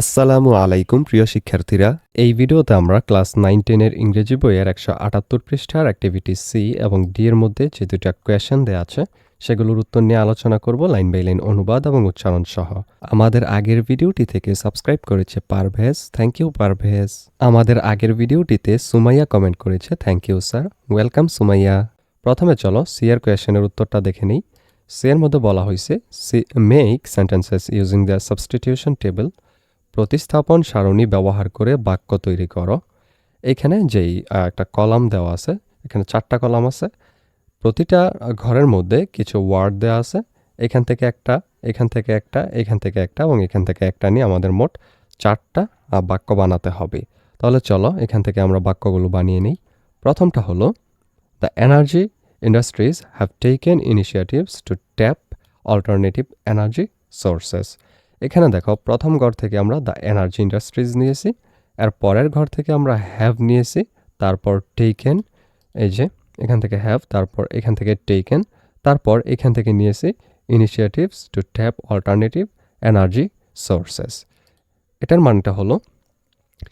আসসালামু আলাইকুম, প্রিয় শিক্ষার্থীরা। এই ভিডিওতে আমরা ক্লাস নাইন টেনের ইংরেজি বইয়ের একশো আটাত্তর পৃষ্ঠার অ্যাক্টিভিটি সি এবং ডি এর মধ্যে যে দুটা কোয়েশন দেওয়া আছে, সেগুলোর উত্তর নিয়ে আলোচনা করব লাইন বাই লাইন অনুবাদ এবং উচ্চারণ সহ। আমাদের আগের ভিডিওটি থেকে সাবস্ক্রাইব করেছে পারভেজ। Thank you Parvez. আমাদের আগের ভিডিওটিতে সুমাইয়া কমেন্ট করেছে thank you sir welcome Sumaiya. প্রথমে চলো সি এর কোয়েশনের উত্তরটা দেখে নিই। সি এর মধ্যে বলা হয়েছে C make sentences using the substitution table প্রতিস্থাপন সারণী ব্যবহার করে বাক্য তৈরি করো। এখানে যেই একটা কলাম দেওয়া আছে, এখানে চারটা কলাম আছে। প্রতিটা ঘরের মধ্যে কিছু ওয়ার্ড দেওয়া আছে। এখান থেকে একটা, এখান থেকে একটা, এখান থেকে একটা এবং এখান থেকে একটা নিয়ে আমাদের মোট চারটা বাক্য বানাতে হবে। তাহলে চলো এখান থেকে আমরা বাক্যগুলো বানিয়ে নিই। প্রথমটা হলো the energy industries have taken initiatives to tap alternative energy sources এখানে দেখো, প্রথম ঘর থেকে আমরা দ্য এনার্জি ইন্ডাস্ট্রিজ নিয়েছি, এর পরের ঘর থেকে আমরা হ্যাভ নিয়েছি, তারপর টেকেন এই যে, এখান থেকে হ্যাভ তারপর এখান থেকে টেকেন তারপর এখান থেকে নিয়েছি initiatives to tap alternative energy sources এটার মানেটা হলো,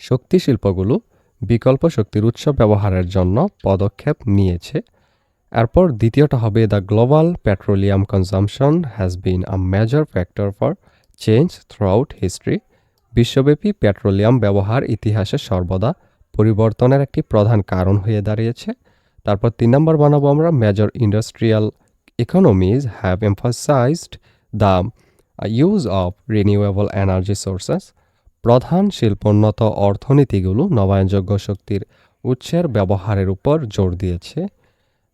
শক্তি শিল্পগুলো বিকল্প শক্তির উৎস ব্যবহারের জন্য পদক্ষেপ নিয়েছে। এরপর দ্বিতীয়টা হবে the global petroleum consumption has been a major factor for change throughout history বিশ্বব্যাপী পেট্রোলিয়াম ব্যবহার ইতিহাসে সর্বদা পরিবর্তনের একটি প্রধান কারণ হয়ে দাঁড়িয়েছে। তারপর তিন নম্বর বানাবো আমরা major industrial economies have emphasised the use of renewable energy sources প্রধান শিল্পোন্নত অর্থনীতিগুলো নবায়নযোগ্য শক্তির উৎসের ব্যবহারের উপর জোর দিয়েছে।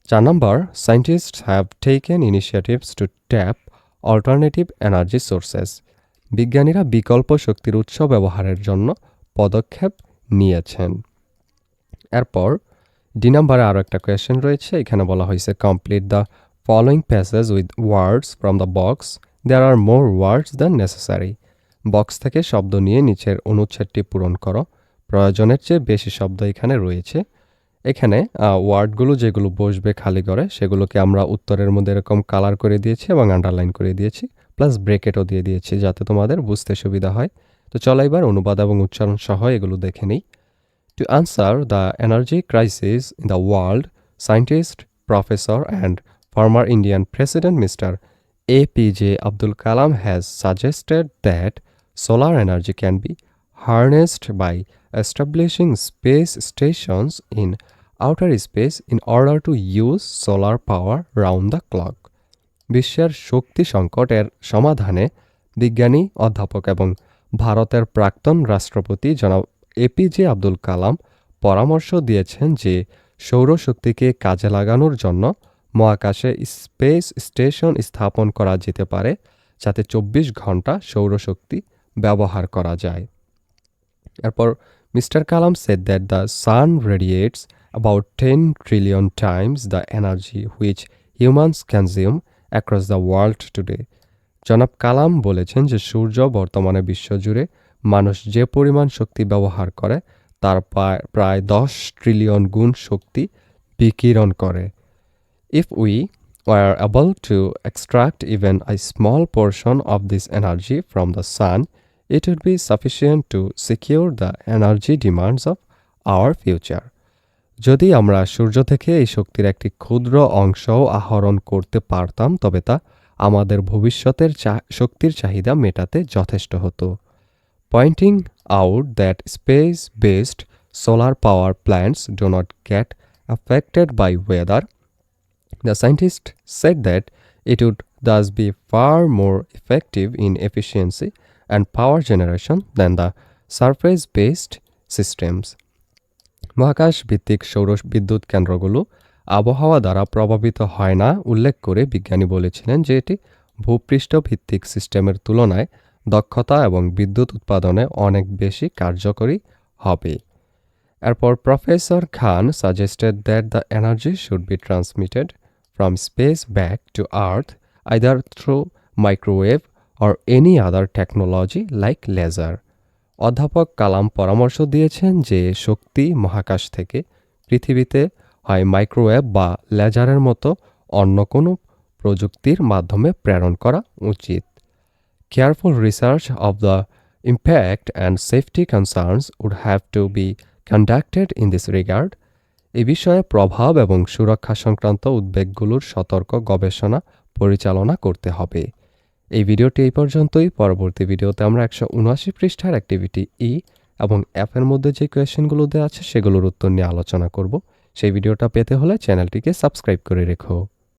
চার number scientist have taken initiatives to tap alternative energy sources বিজ্ঞানীরা বিকল্প শক্তির উৎস ব্যবহারের জন্য পদক্ষেপ নিয়েছেন। এরপর ডি নাম্বারে আরও একটা কোয়েশ্চেন রয়েছে। এখানে বলা হয়েছে complete the following passage with words from the box there are more words than necessary box থেকে শব্দ নিয়ে নিচের অনুচ্ছেদটি পূরণ করো। প্রয়োজনের চেয়ে বেশি শব্দ এখানে রয়েছে। এখানে ওয়ার্ডগুলো যেগুলো বসবে খালি করে, সেগুলোকে আমরা উত্তরের মধ্যে এরকম কালার করে দিয়েছি এবং আন্ডারলাইন করে দিয়েছি। প্লাস ব্রেকেটও দিয়ে দিয়েছি যাতে তোমাদের বুঝতে সুবিধা হয় তো চলো এবার অনুবাদ এবং উচ্চারণ সহ এগুলো দেখে নিই to answer the energy crisis in the world scientist professor and former Indian president mister APJ Abdul Kalam has suggested that solar energy can be harnessed by establishing space stations in outer space in order to use solar power round the clock. বিশ্বের শক্তি সংকটের সমাধানে বিজ্ঞানী, অধ্যাপক এবং ভারতের প্রাক্তন রাষ্ট্রপতি জনাব এপিজে আব্দুল কালাম পরামর্শ দিয়েছেন যে সৌরশক্তিকে কাজে লাগানোর জন্য মহাকাশে স্পেস স্টেশন স্থাপন করা যেতে পারে, যাতে চব্বিশ ঘণ্টা সৌরশক্তি ব্যবহার করা যায়। এরপর mister Kalam said that the sun radiates about ten trillion times the energy which humans consume across the world today জনাব কালাম বলেছেন যে সূর্য বর্তমানে বিশ্বজুড়ে মানুষ যে পরিমাণ শক্তি ব্যবহার করে, তার প্রায় দশ ট্রিলিয়ন গুণ শক্তি বিকিরণ করে। If we were able to extract even a small portion of this energy from the sun it would be sufficient to secure the energy demands of our future যদি আমরা সূর্য থেকে এই শক্তির একটি ক্ষুদ্র অংশও আহরণ করতে পারতাম, তবে তা আমাদের ভবিষ্যতের শক্তির চাহিদা মেটাতে যথেষ্ট হতো। Pointing out that space based solar power plants do not get affected by weather the scientist said that it would thus be far more effective in efficiency and power generation than the surface based systems মহাকাশ ভিত্তিক সৌর বিদ্যুৎ কেন্দ্রগুলো আবহাওয়া দ্বারা প্রভাবিত হয় না, উল্লেখ করে বিজ্ঞানী বলেছিলেন যে এটি ভূপৃষ্ঠ ভিত্তিক সিস্টেমের তুলনায় দক্ষতা এবং বিদ্যুৎ উৎপাদনে অনেক বেশি কার্যকরী হবে এরপর professor Khan suggested that the energy should be transmitted from space back to earth either through microwave or any other technology like laser. অধ্যাপক কালাম পরামর্শ দিয়েছেন যে শক্তি মহাকাশ থেকে পৃথিবীতে হয় মাইক্রোওয়েভ বা লেজারের মতো অন্য কোনো প্রযুক্তির মাধ্যমে প্রেরণ করা উচিত। Careful research of the impact and safety concerns would have to be conducted in this regard. এ বিষয়ে প্রভাব এবং সুরক্ষা সংক্রান্ত উদ্বেগগুলোর সতর্ক গবেষণা পরিচালনা করতে হবে। এই ভিডিওটি এই পর্যন্তই। পরবর্তী ভিডিওতে আমরা একশো উনআশি পৃষ্ঠার অ্যাক্টিভিটি ই এবং অ্যাপের মধ্যে যে কোয়েশনগুলো দেওয়া আছে সেগুলোর উত্তর নিয়ে আলোচনা করব। সেই ভিডিওটা পেতে হলে চ্যানেলটিকে সাবস্ক্রাইব করে রেখো।